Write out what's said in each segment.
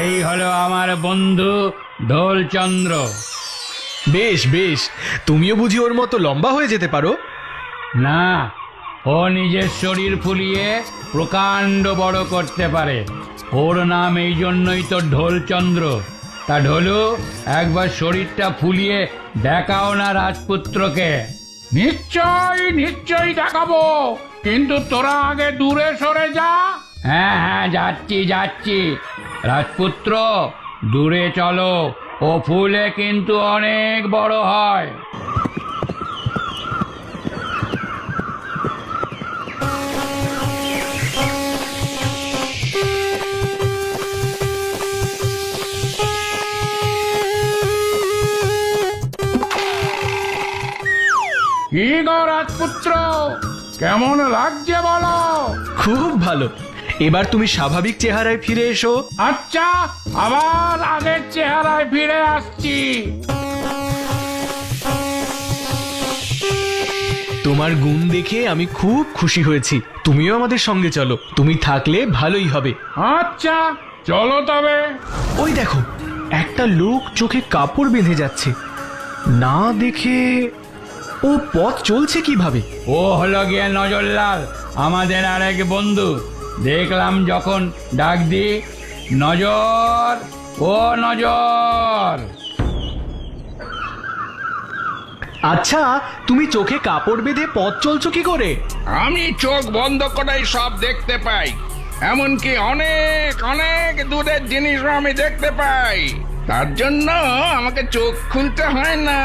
এই হলো আমার বন্ধু ঢোলচন্দ্র বেশ বেশ। তুমিও বুঝি ওর মতো লম্বা হয়ে যেতে পারো? না ও নিজের শরীর ফুলিয়ে প্রকাণ্ড বড় করতে পারে। ওর নাম এই জন্যই তো ঢোলচন্দ্র। তা ঢোলু একবার শরীরটা ফুলিয়ে দেখাও না রাজপুত্রকে। নিশ্চয় নিশ্চয় দেখাবো। কিন্তু তোরা আগে দূরে সরে যা। হ্যাঁ হ্যাঁ যাচ্ছি যাচ্ছি। রাজপুত্র, দূরে চলো। ও ফুলে কিন্তু অনেক বড় হয়। কি গো রাজপুত্র? কেমন লাগছে বলো? খুব ভালো। এবার তুমি স্বাভাবিক চেহারায় ফিরে এসো। আচ্ছা আবার আগের চেহারায় ফিরে আসছি। তোমার গুণ দেখে আমি খুব খুশি হয়েছি। তুমিও আমাদের সঙ্গে চলো। তুমি থাকলে ভালোই হবে। আচ্ছা চলো তবে। ওই দেখো একটা লোক চোখে কাপড় বেঁধে যাচ্ছে। না দেখে ও পথ চলছে কীভাবে? ও হলো গিয়ে নজরলাল আমাদের আরেক বন্ধু। দেখলাম যখন ডাক দি নজর ও নজর। আচ্ছা তুমি চোখে কাপড় বেঁধে পথ চলছো কি করে? আমি চোখ বন্ধ করেই সব দেখতে পাই। এমনকি অনেক অনেক দূরের জিনিসও আমি দেখতে পাই। তার জন্য আমাকে চোখ খুলতে হয় না।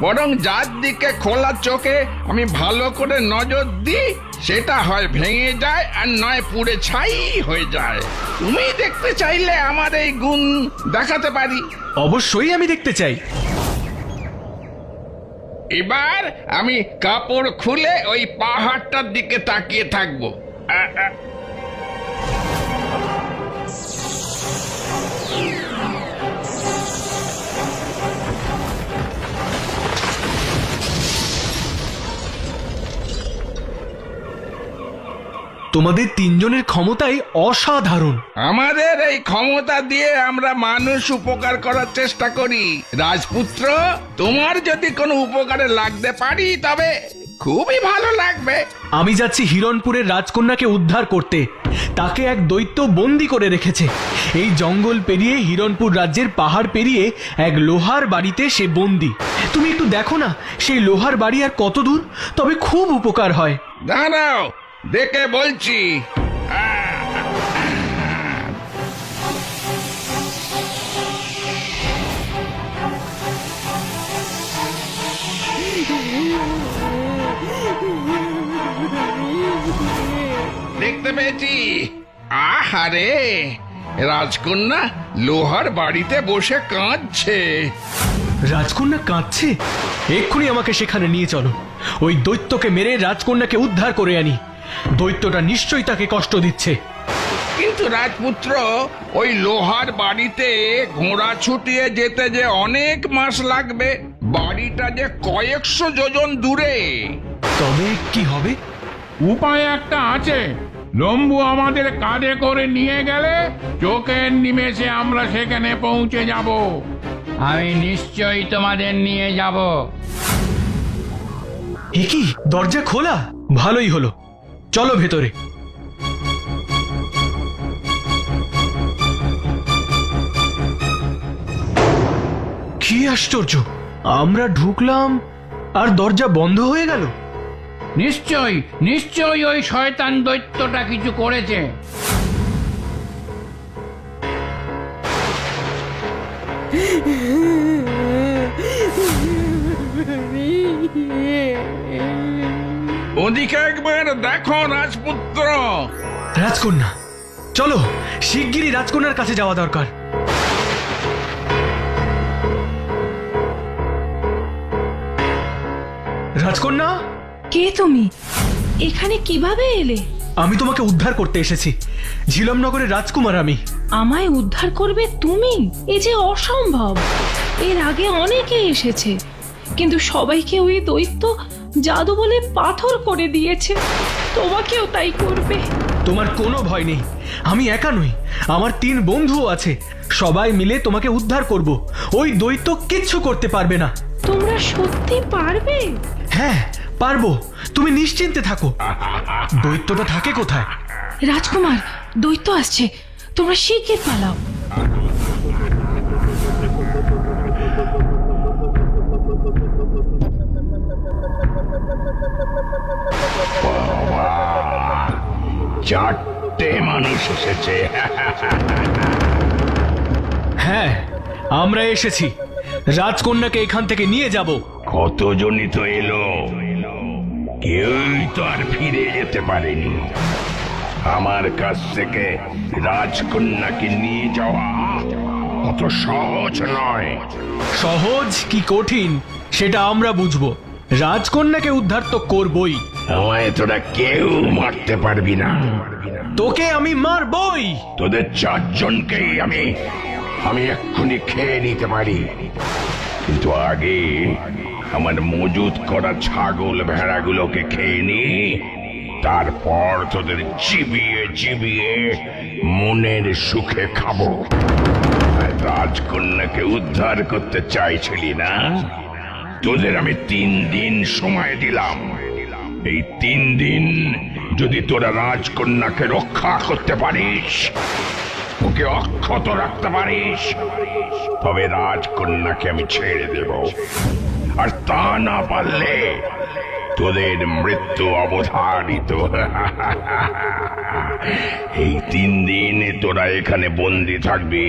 বরং যার দিকে খোলা চোখে আমি ভালো করে নজর দিই সেটা হয় ভেঙে যায় আর নয় পুড়ে ছাই হয়ে যায়। তুমি দেখতে চাইলে আমার এই গুণ দেখাতে পারি। অবশ্যই আমি দেখতে চাই। এবার আমি কাপড় খুলে ওই পাহাড়টার দিকে তাকিয়ে থাকব। তোমাদের তিনজনের ক্ষমতাই অসাধারণ। আমাদের এই ক্ষমতা দিয়ে আমরা মানুষ উপকার করার চেষ্টা করি। রাজপুত্র তোমার যদি কোনো উপকারে লাগতে পারি তবে খুবই ভালো লাগবে। আমি যাচ্ছি হিরণপুরের রাজকন্যাকে উদ্ধার করতে। তাকে এক দৈত্য বন্দি করে রেখেছে। এই জঙ্গল পেরিয়ে হিরণপুর রাজ্যের পাহাড় পেরিয়ে এক লোহার বাড়িতে সে বন্দি। তুমি একটু দেখো না সেই লোহার বাড়ি আর কত দূর? তবে খুব উপকার হয়। দাঁড়াও দেখে বলছি। দেখতে পেয়েছি। আহারে, রাজকন্যা লোহার বাড়িতে বসে কাঁদছে। রাজকন্যা কাঁদছে? এক্ষুনি আমাকে সেখানে নিয়ে চলো। ওই দৈত্যকে মেরে রাজকন্যাকে উদ্ধার করে আনি। দৈত্যটা নিশ্চয়ই তাকে কষ্ট দিচ্ছে। কিন্তু রাজপুত্র ওই লোহার বাড়িতে ঘোড়া ছুটিয়ে যেতে যে অনেক মাস লাগবে বাড়িটা যে কয়েকশো যোজন দূরে। তবে কি হবে? উপায় একটা আছে। লম্বু আমাদের কাঁধে করে নিয়ে গেলে চোখের নিমেষে আমরা সেখানে পৌঁছে যাব। আমি নিশ্চয়ই তোমাদের নিয়ে যাব। এ কি? দরজা খোলা? ভালোই হলো। চলো ভেতরে। কি আশ্চর্য! আমরা ঢুকলাম আর দরজা বন্ধ হয়ে গেল। নিশ্চয়ই নিশ্চয়ই ওই শয়তান দৈত্যটা কিছু করেছে। ওদিকে একবার দেখো রাজপুত্র। রাজকন্যা চলো শিগগিরই রাজকন্যার কাছে যাওয়া দরকার। রাজকন্যা? কে তুমি? এখানে কীভাবে এলে? আমি তোমাকে উদ্ধার করতে এসেছি। ঝিলমনগরের রাজকুমার আমি। আমায় উদ্ধার করবে তুমি? এ যে অসম্ভব। এর আগে অনেকে এসেছে। কিন্তু সবাইকে ওই দৈত্য জাদু বলে পাথর করে দিয়েছে। তোমাকেও তাই করবে। তোমার কোনো ভয় নেই। আমি একা নই। আমার তিন বন্ধুও আছে। সবাই মিলে তোমাকে উদ্ধার করব। ওই দৈত্য কিচ্ছু করতে পারবে না। তোমরা সত্যি পারবে? হ্যাঁ পারব। তুমি নিশ্চিন্তে থাকো। দৈত্যটা থাকে কোথায়? রাজকুমার দৈত্য আসছে। তোমরা শিগগির পালাও। চারটে মানুষ এসেছে। হ্যাঁ আমরা এসেছি। রাজকন্যাকে এখান থেকে নিয়ে যাব। কতজনই তো এলো। কেউই তো আর ফিরে যেতে পারেনি। আমার কাছ থেকে রাজকন্যাকে নিয়ে যাওয়া অত সহজ নয়। সহজ কি কঠিন সেটা আমরা বুঝব। রাজকন্যাকে উদ্ধার তো করবই। আমায় তোরা কেউ মারতে পারবি না। তোকে আমি মারবই। তোদের চারজনকেই আমি আমি এক্ষুনি খেয়ে নিতে পারি। কিন্তু আগে আমার মজুত করা ছাগল ভেড়াগুলোকে খেয়ে নি। তারপর তোদের চিবিয়ে চিবিয়ে মনের সুখে খাব। রাজকন্যাকে উদ্ধার করতে চাইছিলি না? তোদের আমি তিন দিন সময় দিলাম। এই তিন দিন যদি তোরা রাজকন্যাকে রক্ষা করতে পারিস, ওকে অক্ষত রাখতে পারিস, তবে রাজকন্যাকে আমি ছেড়ে দেব। আর তা না পারলে তোদের মৃত্যু অবধারিত। এই তিন দিন তোরা এখানে বন্দি থাকবি।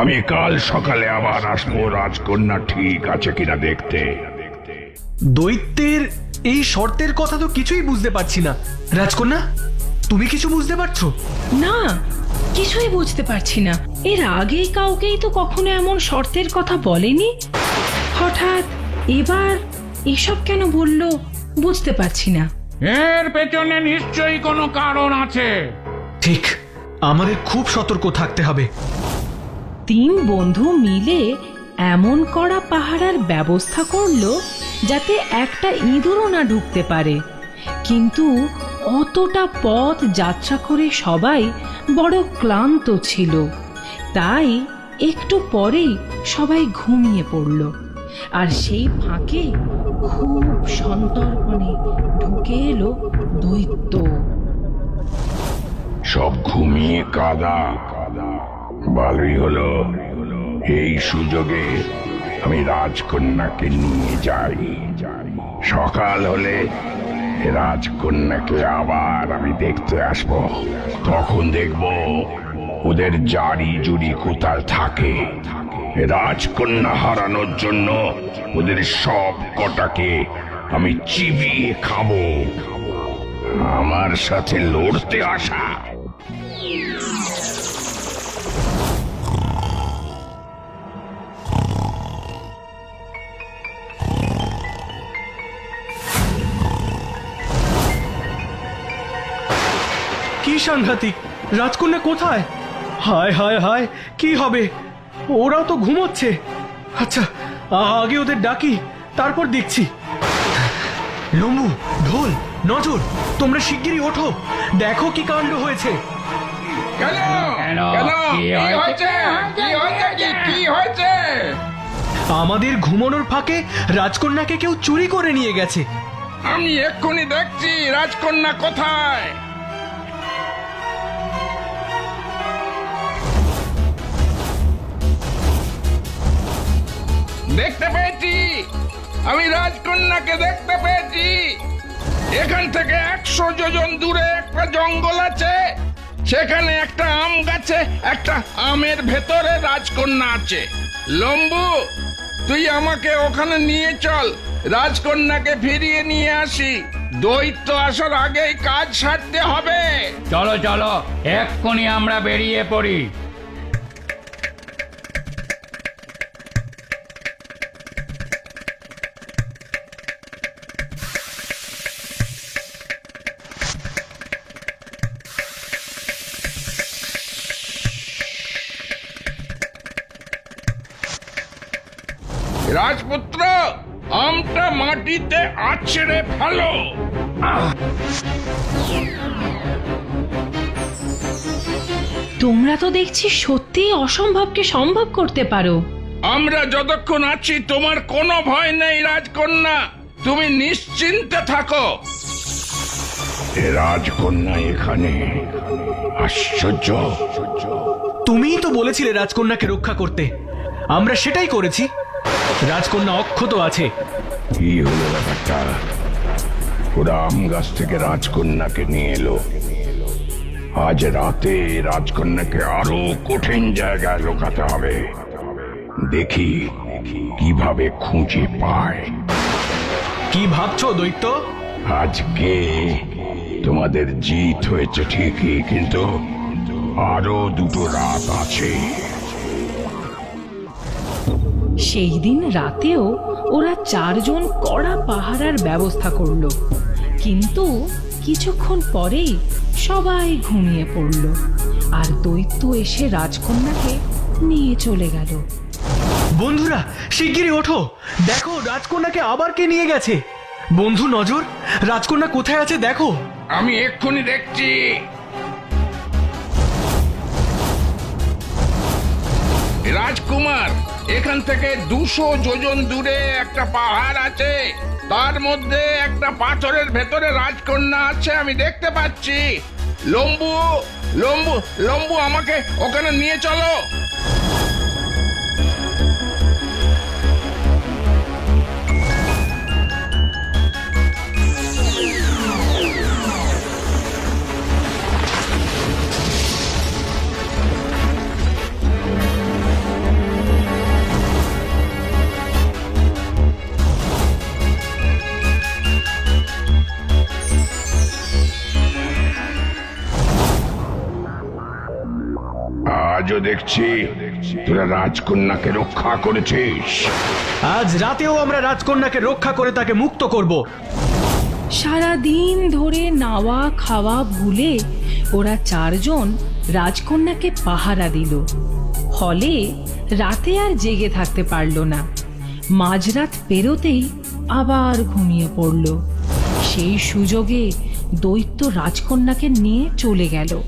আমি কাল সকালে আবার আসব, রাজকন্যা ঠিক আছে কিনা দেখতে। দৈত্যের এই শর্তের কথা তো কিছুই বুঝতে পারছি না। রাজকন্যা তুমি কিছু বুঝতে পারছ? না কিছুই বুঝতে পারছি না। এর আগেই কাউকেই তো কখনো এমন শর্তের কথা বলেনি? হঠাৎ এবার এসব কেন বলল বুঝতে পারছি না। এর পেছনে নিশ্চয়ই কোনো কারণ আছে। ঠিক আমাদের খুব সতর্ক থাকতে হবে। তিন বন্ধু মিলে এমন করা পাহারার ব্যবস্থা করল যাতে একটা ইঁদুরও না ঢুকতে পারে। কিন্তু অতটা পথ যাত্রা করে সবাই বড় ক্লান্ত ছিল। তাই একটু পরেই সবাই ঘুমিয়ে পড়ল। আর সেই ফাঁকে খুব সন্তর্পণে ঢুকে এলো দৈত্য। সব ঘুমিয়ে কাদা। ভালোই হলো। এই সুযোগে আমি রাজকন্যাকে নিয়ে যাই। সকাল হলে রাজকন্যাকে আবার আমি দেখতে আসব। তখন দেখব ওদের জারি জুড়ি কোথায় থাকে। রাজকন্যা হারানোর জন্য ওদের সব কটাকে আমি চিবিয়ে খাব। আমার সাথে লড়তে আসা। কি সাংঘাতিক। রাজকন্যা কোথায়? হায় হায় হায় কি হবে? ওরাও তো ঘুমোচ্ছে। আচ্ছা আগে ওদের ডাকি তারপর দেখছি। লম্বু ঢোল নজর তোমরা শিগগিরই ওঠো। দেখো কি কাণ্ড হয়েছে? আমাদের ঘুমানোর ফাঁকে রাজকন্যাকে কেউ চুরি করে নিয়ে গেছে। আমি এক্ষুনি দেখছি রাজকন্যা কোথায়। দেখতে পেয়েছি। আমি রাজকন্যাকে দেখতে পেয়েছি। এখান থেকে একশো যোজন দূরে একটা জঙ্গল আছে। সেখানে একটা আম গাছে, একটা আমের ভেতরে রাজকন্যা আছে। লম্বু, তুই আমাকে ওখানে নিয়ে চল। রাজকন্যাকে ফিরিয়ে নিয়ে আসি। দৈত্য আসার আগেই কাজ সারতে হবে। চলো চলো, এক্ষুনি আমরা বেরিয়ে পড়ি। রাজপুত্র আমটা মাটিতে আছড়ে ফেলো। তোমরা তো দেখছি সত্যি অসম্ভবকে সম্ভব করতে পারো। আমরা যতক্ষণ আছি তোমার কোনো ভয় নেই রাজকন্যা। তুমি নিশ্চিন্তে থাকো। রাজকন্যা এখানে। আশ্চর্য। তুমিই তো বলেছিলে রাজকন্যাকে রক্ষা করতে। আমরা সেটাই করেছি। রাজকন্যা অক্ষত আছে। কি হলো ব্যাপারটা? ওরা আম গাছ থেকে রাজকন্যাকে নিয়ে এলো। আজ রাতে রাজকন্যাকে আরও কঠিন জায়গায় লোকাতে হবে। দেখি কীভাবে খুঁজে পায়। কি ভাবছ দৈত্য? আজকে তোমাদের জিত হয়েছে ঠিকই কিন্তু আরও দুটো রাত আছে। সেই দিন রাতেও ওরা চারজন কড়া পাহারার ব্যবস্থা করল। কিন্তু কিছুক্ষণ পরেই সবাই ঘুমিয়ে পড়ল আর দৈত্য এসে রাজকন্যাকে নিয়ে চলে গেল। বন্ধুরা শিগগিরই ওঠো। দেখো রাজকন্যাকে আবার কে নিয়ে গেছে। বন্ধু নজর রাজকন্যা কোথায় আছে দেখো। আমি এক্ষুনি দেখছি। রাজকুমার এখান থেকে দুশো যোজন দূরে একটা পাহাড় আছে। তার মধ্যে একটা পাথরের ভেতরে রাজকন্যা আছে, আমি দেখতে পাচ্ছি। লম্বু লম্বু লম্বু আমাকে ওখানে নিয়ে চলো। দেখছি তোরা রাজকন্যাকে রক্ষা করেছিস। আজ রাতেও আমরা রাজকন্যাকে রক্ষা করে তাকে মুক্ত করব। সারা দিন ধরে নাওয়া খাওয়া ভুলে ওরা চারজন রাজকন্যাকে পাহারা দিল। ফলে রাতে আর জেগে থাকতে পারল না। মাঝরাত পেরোতেই আবার ঘুমিয়ে পড়ল। সেই সুযোগে দৈত্য রাজকন্যাকে নিয়ে চলে গেল।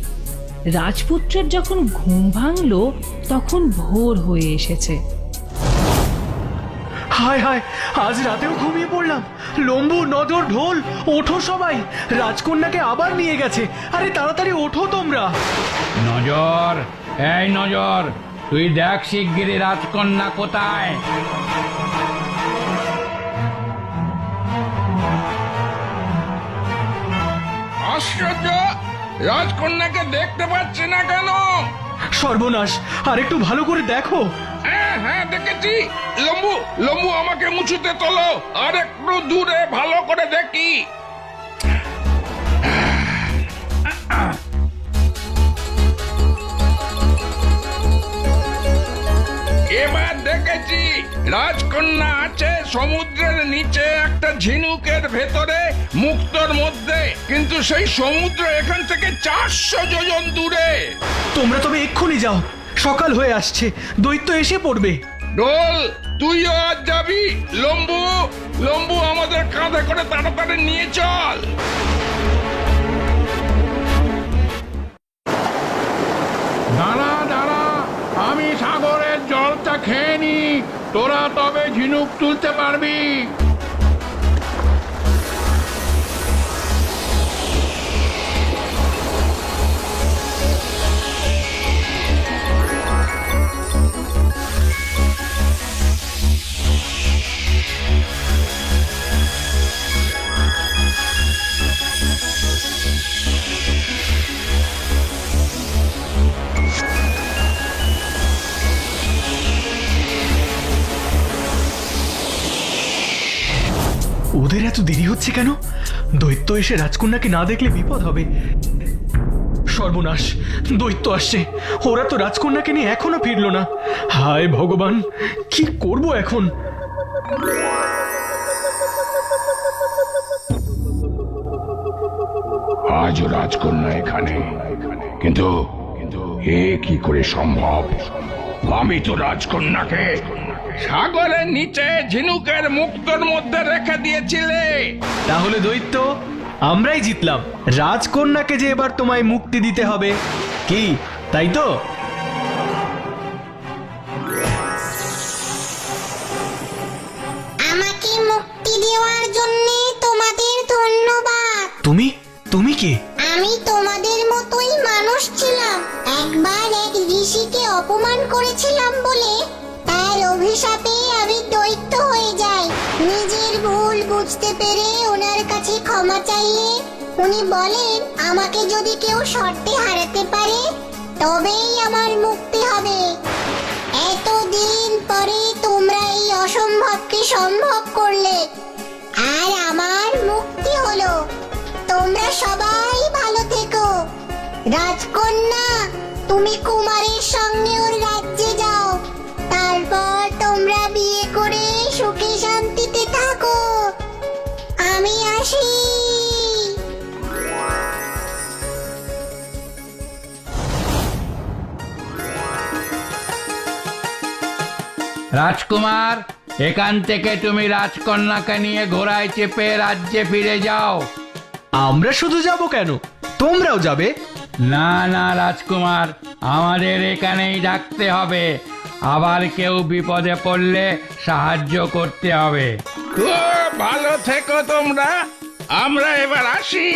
রাজপুত্রের যখন ঘুম ভাঙল তখন ভোর হয়ে এসেছে। হায় হায় আজ রাতেও ঘুমিয়ে পড়লাম। লম্বু নজর ঢোল ওঠো সবাই। রাজকন্যাকে আবার নিয়ে গেছে। আরে তাড়াতাড়ি ওঠো তোমরা। নজর এই নজর তুই দেখ শিগগিরি রাজকন্যা কোথায়। আশ্চর্য রাজকন্যাকে দেখতে পাচ্ছি না কেন? সর্বনাশ আর একটু ভালো করে দেখো। হ্যাঁ হ্যাঁ দেখেছি। লম্বু লম্বু আমাকে মুছুতে তোলো আর একটু দূরে ভালো করে দেখি। এবার দেখেছি রাজকন্যা আছে সমুদ্রের নিচে একটা ঝিনুকের ভেতরে মুক্তর মধ্যে। কিন্তু সেই সমুদ্র এখান থেকে চারশো যোজন দূরে। তোমরা তবে এক্ষুনি যাও সকাল হয়ে আসছে দৈত্য এসে পড়বে। ডোল তুইও আজ যাবি? লম্বু লম্বু আমাদের কাঁধে করে তাড়াতাড়ি নিয়ে চল। আমি সাগরের জলটা খেয়ে নি। তোরা তবে ঝিনুক তুলতে পারবি। দৈত্য এসে রাজকন্যাকে না দেখলে বিপদ হবে। সর্বনাশ, দৈত্য আসছে। ওরা তো রাজকন্যাকে নিয়ে এখনও ফিরলো না। হায় ভগবান, কি করব এখন? আজও রাজকন্যা এখানে। কিন্তু এ কি করে সম্ভব? আমি তো রাজকন্যাকে সাগরের নিচে ঝিনুকের মুক্তর মধ্যে রেখে দিয়েছিলে। তাহলে দৈত্য আমরাই জিতলাম। রাজকন্যাকে যে এবার তোমায় মুক্তি দিতে হবে। কি তাই তো? আমাকে মুক্তি দেওয়ার জন্য তোমাদের ধন্যবাদ। তুমি তুমি কে? আমি তোমাদের মতোই মানুষ ছিলাম। একবার এক ঋষিকে অপমান করেছিলাম বলে অভিশাপে আমি দৈত্য হয়ে যাই। নিজের ভুল বুঝতে পেরে ওনার কাছে ক্ষমা চাইলে উনি বলেন, আমাকে যদি কেউ শর্তে হারাতে পারে, তবেই আমার মুক্তি হবে। এতদিন পরে তোমরা এই অসম্ভবকে সম্ভব করলে, আর আমার মুক্তি হলো। তোমরা সবাই ভালো থেকো। রাজকন্যা আমি আসি। রাজকুমার এখান থেকে তুমি রাজকন্যাকে নিয়ে ঘোড়ায় চেপে রাজ্যে ফিরে যাও। আমরা শুধু যাব কেন? তোমরাও যাবে? না না রাজকুমার আমাদের এখানেই থাকতে হবে। আবার কেউ বিপদে পড়লে সাহায্য করতে হবে। ভালো থেকো তোমরা। আমরা এবার আসি।